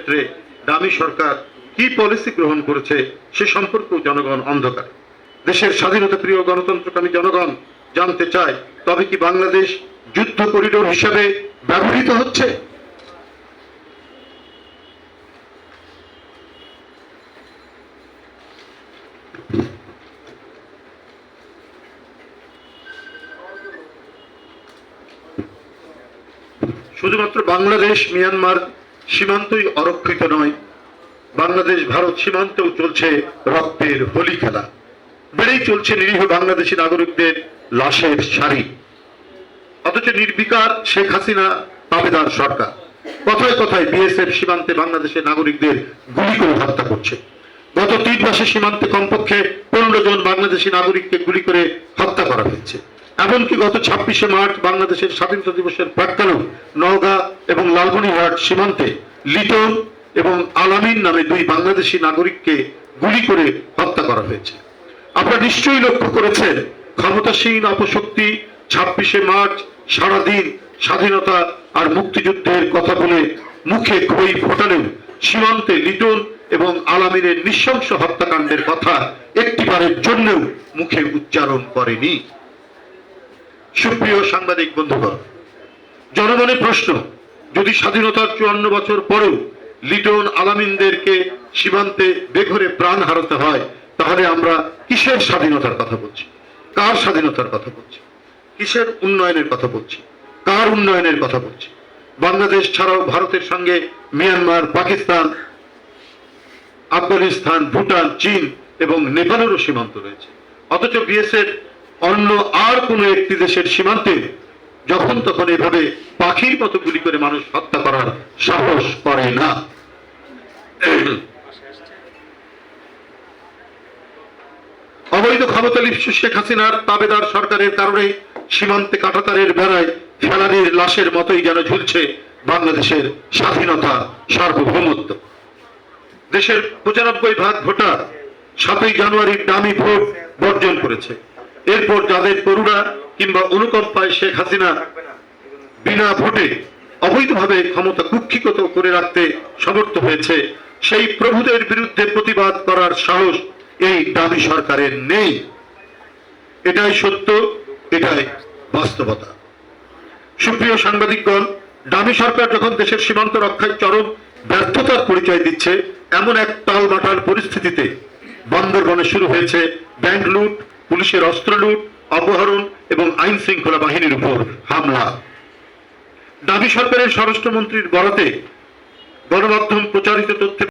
ক্ষেত্রে দামি সরকার কি পলিসি গ্রহণ করেছে সে সম্পর্কেও জনগণ অন্ধকার। দেশের স্বাধীনতা প্রিয় গণতন্ত্রকামী জনগণ জানতে চায়, তবে কি বাংলাদেশ যুদ্ধ করিডোর হিসেবে ব্যবহৃত হচ্ছে? শুধুমাত্র বাংলাদেশ, মিয়ানমার সীমান্তই অরক্ষিত নয়। বাংলাদেশ, ভারত সীমান্তেও চলছে রক্তের হোলি খেলা। বেড়েই চলছে নিরীহ বাংলাদেশি নাগরিকদের লাশের সারি। অথচ নির্বিকার শেখ হাসিনা, তাবেদার সরকার। কথায় কথায় বিএসএফ সীমান্তে বাংলাদেশের নাগরিকদের গুলি করে হত্যা করছে। গত তিন মাসে সীমান্তে কমপক্ষে পনেরো জন বাংলাদেশি নাগরিককে গুলি করে হত্যা করা হয়েছে। এমনকি গত ছাব্বিশে মার্চ বাংলাদেশের স্বাধীনতা দিবসের প্রাক্কালেও নওগাঁ এবং লালমনিরহাট সীমান্তে লিটন এবং আলামিন নামে দুই বাংলাদেশি নাগরিককে গুলি করে হত্যা করা হয়েছে। আপনারা নিশ্চয়ই লক্ষ্য করেছেন, ক্ষমতাসীন অপশক্তি ছাব্বিশে মার্চ সারাদিন স্বাধীনতা আর মুক্তিযুদ্ধের কথা বলে মুখে খই ফোটালেও সীমান্তে লিটন এবং আলামিনের নৃশংস হত্যাকাণ্ডের কথা একটিবারের জন্যও মুখে উচ্চারণ করেনি। সুপ্রিয় সাংবাদিক বন্ধুগণ, জনমনে প্রশ্ন, যদি স্বাধীনতার চুয়ান্ন বছর পরেও লিটন আলামিনদেরকে সীমান্তে বেঘরে প্রাণ হারাতে হয়, তাহলে আমরা কিসের স্বাধীনতার কথা বলছি? কার স্বাধীনতার কথা বলছি? কিসের উন্নয়নের কথা বলছি? কার উন্নয়নের কথা বলছি? বাংলাদেশ ছাড়াও ভারতের সঙ্গে মিয়ানমার, পাকিস্তান, আফগানিস্তান, ভুটান, চীন এবং নেপালেরও সীমান্ত রয়েছে। অথচ বিএসএফ অন্য আর কোনো একটি দেশের সীমান্তে যখন তখন এভাবে পাখির মতো গুলি করে মানুষ হত্যা করার সাহস করে না। অবৈধ ক্ষমতা লিপ্স শেখ হাসিনার তাবেদার সরকারের কারণে সীমান্তে কাটাতারের বেড়ায় ফেলানির লাশের মতোই যেন ঝুলছে বাংলাদেশের স্বাধীনতা সার্বভৌমত্ব। দেশের পঁচানব্বই ভাগ ভোটার সাতই জানুয়ারির দামি ভোট বর্জন করেছে। এরপর যাদের করুণা কিংবা অনুকম্পায় শেখ হাসিনা বিনা ভোটে অবৈধভাবে ক্ষমতা কুক্ষিগত করে রাখতে সমর্থ হয়েছে, সেই প্রভুদের বিরুদ্ধে প্রতিবাদ করার সাহস এই দাবি সরকারের নেই। এটাই সত্য, এটাই বাস্তবতা। সুপ্রিয় সাংবাদিকগণ, দামি সরকার যখন দেশের সীমান্ত রক্ষায় চরম ব্যর্থতার পরিচয় দিচ্ছে, এমন এক টালমাটাল পরিস্থিতিতে বন্দরবনে শুরু হয়েছে ব্যাংক লুট পুলিশের অস্ত্র লুট, অপহরণ এবং আইন শৃঙ্খলা বাহিনীর উপর হামলা। দাবি সরকারের স্বরাষ্ট্রমন্ত্রীর বরাতে গণমাধ্যম প্রচারিত তথ্যে